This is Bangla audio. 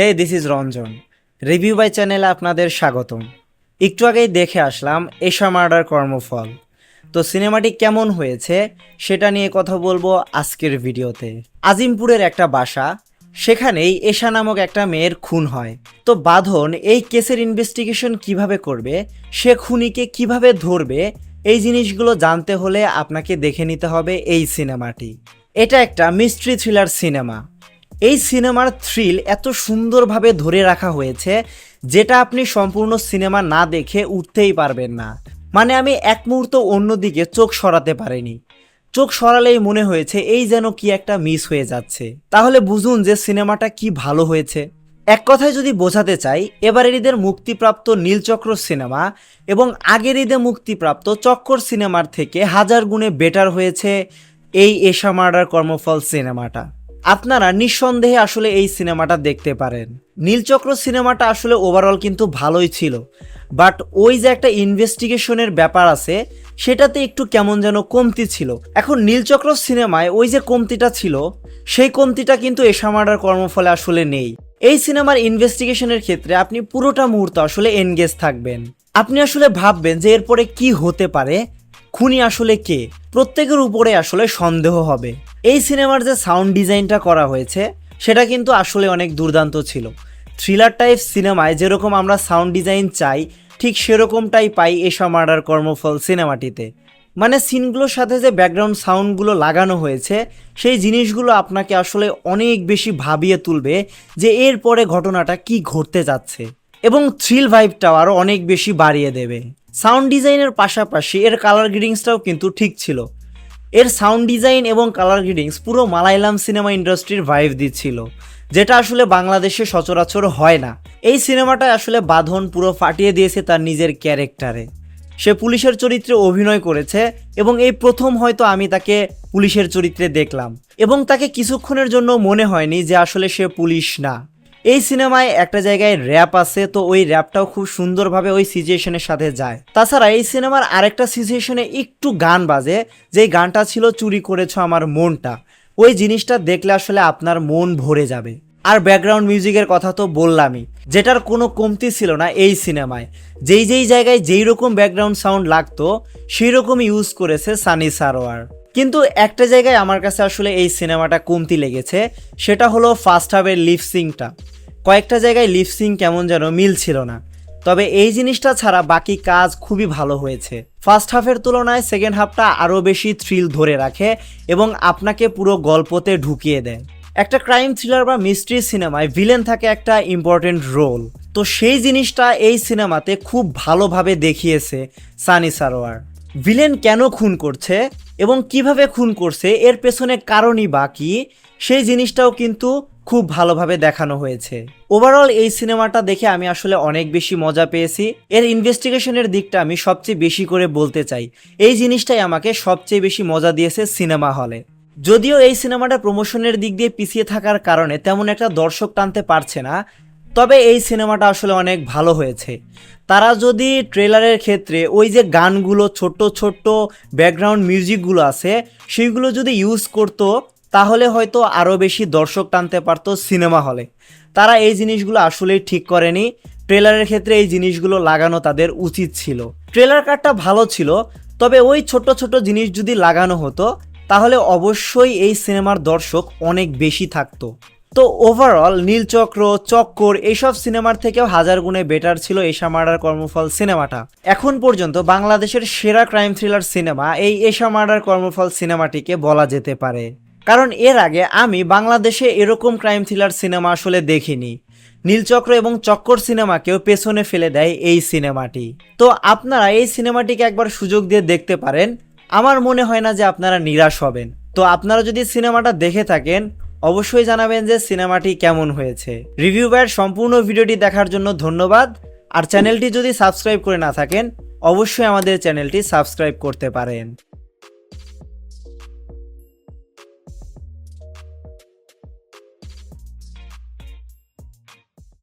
Hey this is Ranjan review by চ্যানেলে আপনাদের স্বাগতম। একটু আগেই দেখে আসলাম এশা মার্ডার কর্মফল। তো সিনেমাটি কেমন হয়েছে সেটা নিয়ে কথা বলব আজকের ভিডিওতে। আজিমপুরের একটা বাসা, সেখানেই এশা নামক একটা মেয়ের খুন হয়। তো বাঁধন এই কেসের ইনভেস্টিগেশন কীভাবে করবে, সে খুনিকে কীভাবে ধরবে, এই জিনিসগুলো জানতে হলে আপনাকে দেখে নিতে হবে এই সিনেমাটি। এটা একটা মিস্ট্রি থ্রিলার সিনেমা এই সিনেমার থ্রিল এত সুন্দরভাবে ধরে রাখা হয়েছে যেটা আপনি সম্পূর্ণ সিনেমা না দেখে উঠতেই পারবেন না। মানে আমি এক মুহূর্ত অন্যদিকে চোখ সরাতে পারিনি। চোখ সরালেই মনে হয়েছে এই যেন কি একটা মিস হয়ে যাচ্ছে। তাহলে বুঝুন যে সিনেমাটা কি ভালো হয়েছে। এক কথায় যদি বোঝাতে চাই, এবারের ঈদের মুক্তিপ্রাপ্ত নীলচক্র সিনেমা এবং আগের ঈদে মুক্তিপ্রাপ্ত চক্কর সিনেমার থেকে হাজার গুণে বেটার হয়েছে এই এশা মার্ডার কর্মফল সিনেমাটা। আপনারা নিঃসন্দেহে আসলে এই সিনেমাটা দেখতে পারেন। নীলচক্র সিনেমাটা আসলে ওভারঅল কিন্তু ভালোই ছিল। বাট ওই যে একটা ইনভেস্টিগেশনের ব্যাপার আছে, সেটাতে একটু কেমন যেন কমতি ছিল। এখন নীলচক্র সিনেমায় ওই যে কমতিটা ছিল, সেই কমতিটা কিন্তু এশা মার্ডার কর্মফলে আসলে নেই। এই সিনেমার ইনভেস্টিগেশনের ক্ষেত্রে আপনি পুরোটা মুহূর্ত আসলে এনগেজ থাকবেন। আপনি আসলে ভাববেন যে এরপরে কি হতে পারে, খুনি আসলে কে? প্রত্যেকের উপরে আসলে সন্দেহ হবে। এই সিনেমার যে সাউন্ড ডিজাইনটা করা হয়েছে, সেটা কিন্তু আসলে অনেক দুর্দান্ত ছিল। থ্রিলার টাইপ সিনেমায় যেরকম আমরা সাউন্ড ডিজাইন চাই, ঠিক সেরকমটাই পাই এসা মার্ডার কর্মফল সিনেমাটিতে। মানে সিনগুলোর সাথে যে ব্যাকগ্রাউন্ড সাউন্ডগুলো লাগানো হয়েছে, সেই জিনিসগুলো আপনাকে আসলে অনেক বেশি ভাবিয়ে তুলবে যে এরপরে ঘটনাটা কি ঘটতে যাচ্ছে। এবং থ্রিল ভাইবটাও আরও অনেক বেশি বাড়িয়ে দেবে। সাউন্ড ডিজাইনের পাশাপাশি এর কালার গ্রিডিংসটাও কিন্তু ঠিক ছিল। এর সাউন্ড ডিজাইন এবং কালার গ্রিডিংস পুরো মালায়ালাম সিনেমা ইন্ডাস্ট্রির ভাইভ দিচ্ছিল, যেটা আসলে বাংলাদেশে সচরাচর হয় না। এই সিনেমাটায় আসলে বাঁধন পুরো ফাটিয়ে দিয়েছে তার নিজের ক্যারেক্টারে সে পুলিশের চরিত্রে অভিনয় করেছে এবং এই প্রথম হয়তো আমি তাকে পুলিশের চরিত্রে দেখলাম। এবং তাকে কিছুক্ষণের জন্য মনে হয়নি যে আসলে সে পুলিশ না। এই সিনেমায় একটা জায়গায় র্যাপ আছে, তো ওই র্যাপটাও খুব সুন্দরভাবে ওই সিচুয়েশনের সাথে যায়। তাছাড়া এই সিনেমার আরেকটা সিচুয়েশনে একটু গান বাজে, যেই গানটা ছিল, চুরি করেছ আমার মনটা ওই জিনিসটা দেখলে আসলে আপনার মন ভরে যাবে। আর ব্যাকগ্রাউন্ড মিউজিকের কথা তো বললামই, যেটার কোনো কমতি ছিল না এই সিনেমায়। যেই যেই জায়গায় যেই রকম ব্যাকগ্রাউন্ড সাউন্ড লাগতো, সেই রকম ইউজ করেছে সানি সারোয়ার। কিন্তু একটা জায়গায় আমার কাছে আসলে এই সিনেমাটা কমতি লেগেছে, সেটা হলো ফার্স্ট হাফের লিপসিংটা কয়েকটা জায়গায় লিপসিং কেমন যেন মিল ছিল না। তবে এই জিনিসটা ছাড়া বাকি কাজ খুবই ভালো হয়েছে। ফার্স্ট হাফের তুলনায় সেকেন্ড হাফটা আরও বেশি থ্রিল ধরে রাখে এবং আপনাকে পুরো গল্পতে ঢুকিয়ে দেয়। একটা ক্রাইম থ্রিলার বা মিস্ট্রি সিনেমায় ভিলেন থাকে একটা ইম্পর্টেন্ট রোল তো সেই জিনিসটা এই সিনেমাতে খুব ভালোভাবে দেখিয়েছে সানি সারোয়ার। ভিলেন কেন খুন করছে? এবং কীভাবে খুন করছে, এর পেছনে কারণই বা সেই জিনিসটাও কিন্তু খুব ভালোভাবে দেখানো হয়েছে। ওভারঅল এই সিনেমাটা দেখে আমি আসলে অনেক বেশি মজা পেয়েছি। এর ইনভেস্টিগেশনের দিকটা আমি সবচেয়ে বেশি করে বলতে চাই। এই জিনিসটাই আমাকে সবচেয়ে বেশি মজা দিয়েছে সিনেমা হলে। যদিও এই সিনেমাটা প্রমোশনের দিক দিয়ে পিছিয়ে থাকার কারণে তেমন একটা দর্শক টানতে পারছে না তবে এই সিনেমাটা আসলে অনেক ভালো হয়েছে। তারা যদি ট্রেলারের ক্ষেত্রে ওই যে গানগুলো, ছোট্ট ছোট্ট ব্যাকগ্রাউন্ড মিউজিকগুলো আছে সেইগুলো যদি ইউজ করতো, তাহলে হয়তো আরও বেশি দর্শক টানতে পারতো সিনেমা হলে। তারা এই জিনিসগুলো আসলেই ঠিক করেনি। ট্রেলারের ক্ষেত্রে এই জিনিসগুলো লাগানো তাদের উচিত ছিল। ট্রেলার কার্ডটা ভালো ছিল, তবে ওই ছোট ছোট জিনিস যদি লাগানো হতো, তাহলে অবশ্যই এই সিনেমার দর্শক অনেক বেশি থাকতো। তো ওভারঅল নীলচক্র চক্কর এইসব সিনেমার থেকেও হাজার গুণে বেটার ছিল এশা মার্ডার কর্মফল সিনেমাটা। এখন পর্যন্ত বাংলাদেশের সেরা ক্রাইম থ্রিলার সিনেমা এই এশা মার্ডার কর্মফল সিনেমাটিকে বলা যেতে পারে। কারণ এর আগে আমি বাংলাদেশে এরকম ক্রাইম থ্রিলার সিনেমা আসলে দেখিনি। নীলচক্র এবং চক্কর সিনেমাকেও পেছনে ফেলে দেয় এই সিনেমাটি। তো আপনারা এই সিনেমাটিকে একবার সুযোগ দিয়ে দেখতে পারেন। আমার মনে হয় না যে আপনারা নিরাশ হবেন। তো আপনারা যদি সিনেমাটা দেখে থাকেন অবশ্যই জানাবেন যে সিনেমাটি কেমন হয়েছে। রিভিউ সম্পূর্ণ ভিডিওটি দেখার জন্য ধন্যবাদ। আর চ্যানেলটি যদি সাবস্ক্রাইব করে না থাকেন, অবশ্যই আমাদের চ্যানেলটি সাবস্ক্রাইব করতে পারেন।